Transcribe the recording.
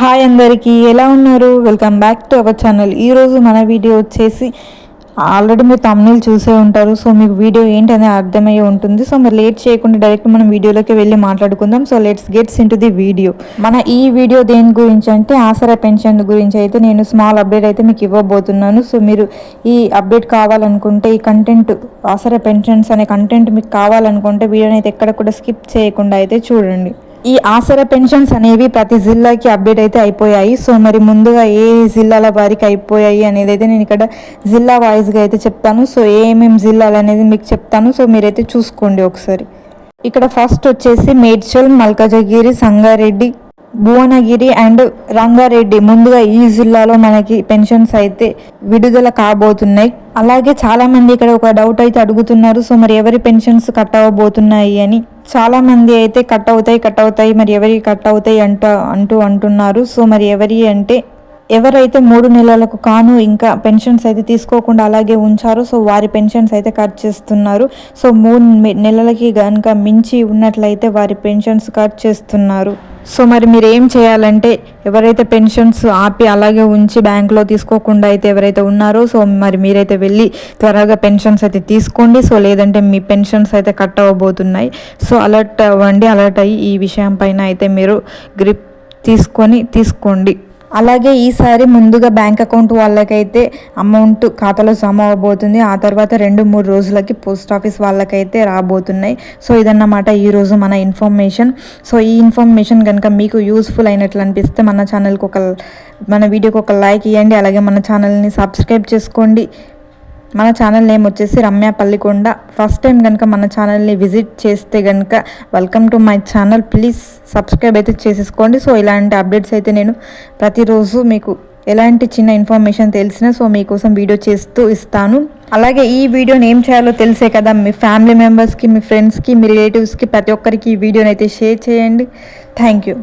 Hi అందరికీ ఎలా ఉన్నారు? Welcome back to our channel ఈరోజు మన వీడియో వచ్చేసి ఆల్రెడీ మీరు తమ్ముళ్ళు చూసే ఉంటారు. సో మీకు వీడియో ఏంటి అర్థమయ్యే ఉంటుంది. సో మరి లేట్ చేయకుండా డైరెక్ట్ మనం వీడియోలోకి వెళ్ళి మాట్లాడుకుందాం. So let's gets in the video మన ఈ వీడియో దేని గురించి అంటే ఆసరా పెన్షన్ గురించి అయితే నేను స్మాల్ అప్డేట్ అయితే మీకు ఇవ్వబోతున్నాను. సో మీరు ఈ అప్డేట్ కావాలనుకుంటే ఈ కంటెంట్ ఆసరా పెన్షన్స్ అనే కంటెంట్ మీకు కావాలనుకుంటే వీడియోని అయితే ఎక్కడ కూడా స్కిప్ చేయకుండా అయితే చూడండి. ఈ ఆసరా పెన్షన్స్ అనేవి ప్రతి జిల్లాకి అప్డేట్ అయితే అయిపోయాయి. సో మరి ముందుగా ఏ జిల్లాల వారికి అయిపోయాయి అనేది అయితే నేను ఇక్కడ జిల్లా వాయిస్గా అయితే చెప్తాను. సో ఏమేమి జిల్లాలు అనేది మీకు చెప్తాను. సో మీరైతే చూసుకోండి ఒకసారి. ఇక్కడ ఫస్ట్ వచ్చేసి మేడ్చల్ మల్కాజగిరి సంగారెడ్డి భువనగిరి అండ్ రంగారెడ్డి ముందుగా ఈ జిల్లాలో మనకి పెన్షన్స్ అయితే విడుదల కాబోతున్నాయి. అలాగే చాలా మంది ఇక్కడ ఒక డౌట్ అయితే అడుగుతున్నారు. సో మరి ఎవరి పెన్షన్స్ కట్ అవ్వబోతున్నాయి అని చాలా మంది అయితే కట్ అవుతాయి కట్ అవుతాయి మరి ఎవరి కట్ అవుతాయి అంట అంటూ అంటున్నారు. సో మరి ఎవరి అంటే ఎవరైతే మూడు నెలలకు కాను ఇంకా పెన్షన్స్ అయితే తీసుకోకుండా అలాగే ఉంచారో సో వారి పెన్షన్స్ అయితే కట్ చేస్తున్నారు. సో మూడు నెలలకి కనుక మించి ఉన్నట్లయితే వారి పెన్షన్స్ కట్ చేస్తున్నారు. సో మరి మీరు ఏం చేయాలంటే ఎవరైతే పెన్షన్స్ ఆపి అలాగే ఉంచి బ్యాంకులో తీసుకోకుండా అయితే ఎవరైతే ఉన్నారో సో మరి మీరైతే వెళ్ళి త్వరగా పెన్షన్స్ అయితే తీసుకోండి. సో లేదంటే మీ పెన్షన్స్ అయితే కట్ అవ్వబోతున్నాయి. సో అలర్ట్ అవ్వండి అలర్ట్ అయ్యి ఈ విషయం పైన అయితే మీరు గ్రిప్ తీసుకొని తీసుకోండి. అలాగే ఈసారి ముందుగా బ్యాంక్ అకౌంట్ వాళ్ళకైతే అమౌంట్ ఖాతాలో జమ అవబోతుంది. ఆ తర్వాత రెండు మూడు రోజులకి పోస్ట్ ఆఫీస్ వాళ్ళకైతే రాబోతున్నాయి. సో ఇదన్నమాట ఈరోజు మన ఇన్ఫర్మేషన్. సో ఈ ఇన్ఫర్మేషన్ కనుక మీకు యూస్ఫుల్ అయినట్లు అనిపిస్తే మన ఛానల్కి ఒక మన వీడియోకి ఒక లైక్ ఇవ్వండి అలాగే మన ఛానల్ని సబ్స్క్రైబ్ చేసుకోండి. మన ఛానల్ నేమ్ వచ్చేసి రమ్య పల్లికొండ. ఫస్ట్ టైం కనుక మన ఛానల్ని విజిట్ చేస్తే కనుక welcome to my channel please subscribe అయితే చేసేసుకోండి. సో ఇలాంటి అప్డేట్స్ అయితే నేను ప్రతిరోజు మీకు ఎలాంటి చిన్న ఇన్ఫర్మేషన్ తెలిసినా సో మీకోసం వీడియో చేస్తూ ఇస్తాను. అలాగే ఈ వీడియోని ఏం చేయాలో తెలిసే కదా మీ ఫ్యామిలీ మెంబర్స్కి మీ ఫ్రెండ్స్కి మీ రిలేటివ్స్కి ప్రతి ఒక్కరికి ఈ వీడియోని అయితే షేర్ చేయండి. Thank you